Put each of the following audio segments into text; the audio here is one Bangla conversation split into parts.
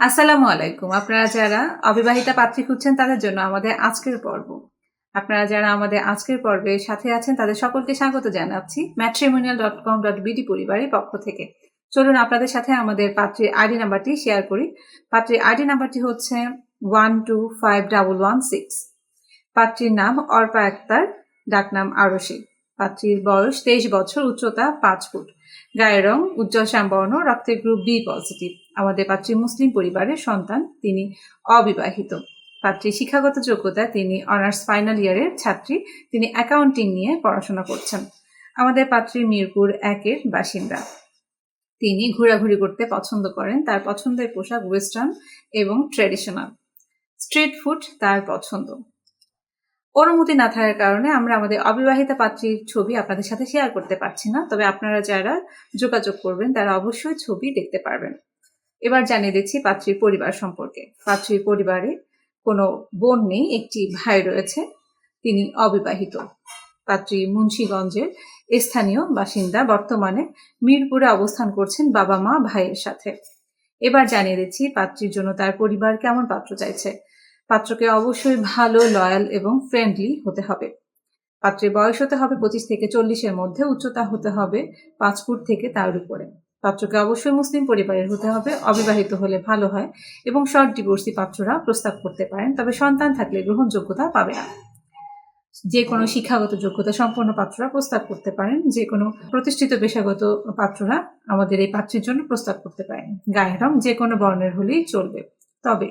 আসসালামু আলাইকুম। আপনারা যারা অবিবাহিতা পাত্রী খুঁজছেন, তাদের জন্য আমাদের আজকের পর্ব। আপনারা যারা আমাদের আজকের পর্বে সাথে আছেন, তাদের সকলকে স্বাগত জানাচ্ছি matrimonial dot com dot BD পরিবারের পক্ষ থেকে। চলুন আপনাদের সাথে আমাদের পাত্রীর আইডি নাম্বারটি শেয়ার করি। পাত্রীর আইডি নাম্বারটি হচ্ছে one two five double one six পাত্রীর নাম অর্পা আক্তার, ডাকনাম আরশি। পাত্রীর বয়স তেইশ বছর, উচ্চতা পাঁচ ফুট। গায়ের রং উজ্জ্বল শ্যামবর্ণ, রক্তের গ্রুপ বি পজিটিভ আমাদের পাত্রী মুসলিম পরিবারের সন্তান, তিনি অবিবাহিত। পাত্রীর শিক্ষাগত যোগ্যতা তিনি অনার্স ফাইনাল ইয়ারের ছাত্রী, তিনি অ্যাকাউন্টিং নিয়ে পড়াশোনা করছেন। আমাদের পাত্রী মিরপুর একের বাসিন্দা। তিনি ঘোরাঘুরি করতে পছন্দ করেন তার পছন্দের পোশাক ওয়েস্টার্ন এবং ট্রেডিশনাল স্ট্রিট ফুড তার পছন্দ। অনুমতি না থাকার কারণে আমরা আমাদের অবিবাহিতা পাত্রীর ছবি আপনাদের সাথে শেয়ার করতে পারছি না, তবে আপনারা যারা যোগাযোগ করবেন তারা অবশ্যই ছবি দেখতে পারবেন। এবার জানিয়ে দিচ্ছি পাত্রীর পরিবার সম্পর্কে। পাত্রীর পরিবারে কোনো বোন নেই, একটি ভাই রয়েছে, তিনি অবিবাহিত। পাত্রী মুন্সীগঞ্জের স্থানীয় বাসিন্দা, বর্তমানে মিরপুরে অবস্থান করছেন বাবা মা ভাইয়ের সাথে। এবার জানিয়ে দিচ্ছি পাত্রীর জন্য তার পরিবার কেমন পাত্র চাইছে। পাত্রকে অবশ্যই ভালো, লয়াল এবং ফ্রেন্ডলি হতে হবে। পাত্রের বয়স হতে হবে পঁচিশ থেকে চল্লিশের মধ্যে, উচ্চতা হতে হবে পাঁচ ফুট থেকে তার উপরে। পাত্রকে অবশ্যই মুসলিম পরিবারের হতে হবে, অবিবাহিত হলে ভালো হয় এবং শর্ট ডিভোর্সি পাত্ররা প্রস্তাব করতে পারেন, তবে সন্তান থাকলে গ্রহণযোগ্যতা পাবে না। যে কোনো শিক্ষাগত যোগ্যতা সম্পন্ন পাত্ররা প্রস্তাব করতে পারেন, যে কোনো প্রতিষ্ঠিত পেশাগত পাত্ররা আমাদের এই পাত্রের জন্য প্রস্তাব করতে পারেন। গায়ের রং যে কোনো বর্ণের হলেই চলবে। তবে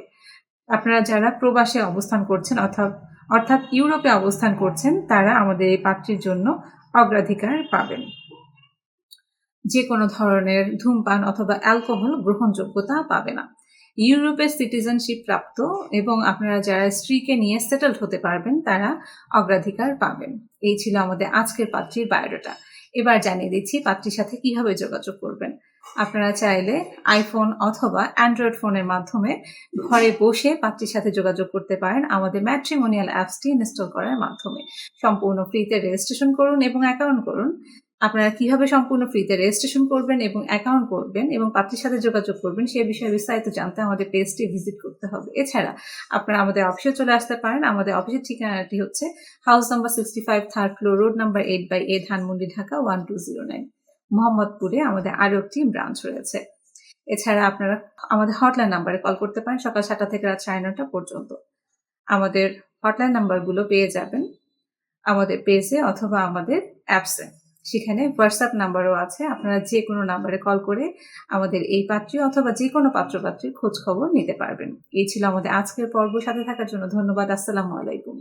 আপনারা যারা প্রবাসে অবস্থান করছেন অর্থাৎ অর্থাৎ ইউরোপে অবস্থান করছেন, তারা আমাদের এই পাত্রীর জন্য অগ্রাধিকার পাবেন। যে কোনো ধরনের ধূমপান অথবা অ্যালকোহল গ্রহণযোগ্যতা পাবে না। ইউরোপের সিটিজেনশিপ প্রাপ্ত এবং আপনারা যারা স্ত্রীকে নিয়ে সেটেলড হতে পারবেন, তারা অগ্রাধিকার পাবেন। এই ছিল আমাদের আজকের পাত্রীর বায়োডাটা। এবার জানিয়ে দিচ্ছি পাত্রীর সাথে কীভাবে যোগাযোগ করবেন। আপনারা চাইলে আইফোন অথবা অ্যান্ড্রয়েড ফোনের মাধ্যমে ঘরে বসে পাত্রীর সাথে যোগাযোগ করতে পারেন আমাদের ম্যাট্রিমোনিয়াল অ্যাপসটি ইনস্টল করার মাধ্যমে। সম্পূর্ণ ফ্রিতে রেজিস্ট্রেশন করুন এবং অ্যাকাউন্ট করুন। আপনারা কীভাবে সম্পূর্ণ ফ্রিতে রেজিস্ট্রেশন করবেন এবং অ্যাকাউন্ট করবেন এবং পাত্রীর সাথে যোগাযোগ করবেন, সে বিষয়ে বিস্তারিত জানতে আমাদের পেজটি ভিজিট করতে হবে। এছাড়া আপনারা আমাদের অফিসে চলে আসতে পারেন। আমাদের অফিসের ঠিকানাটি হচ্ছে house number sixty five third floor road number eight by A Dhanmondi Dhaka one two zero nine মোহাম্মদপুরে আমাদের আরও একটি ব্রাঞ্চ রয়েছে। এছাড়া আপনারা আমাদের হটলাইন নাম্বারে কল করতে পারেন সকাল সাতটা থেকে রাত সাড়ে নটা পর্যন্ত। আমাদের হটলাইন নাম্বারগুলো পেয়ে যাবেন আমাদের পেজে অথবা আমাদের অ্যাপসে সেখানে হোয়াটসঅ্যাপ নাম্বারও আছে। আপনারা যে কোনো নাম্বারে কল করে আমাদের এই পাত্রী অথবা যে কোনো পাত্রপাত্রীর খোঁজ খবর নিতে পারবেন। এই ছিল আমাদের আজকের পর্ব। সাথে থাকার জন্য ধন্যবাদ। আসসালামু আলাইকুম।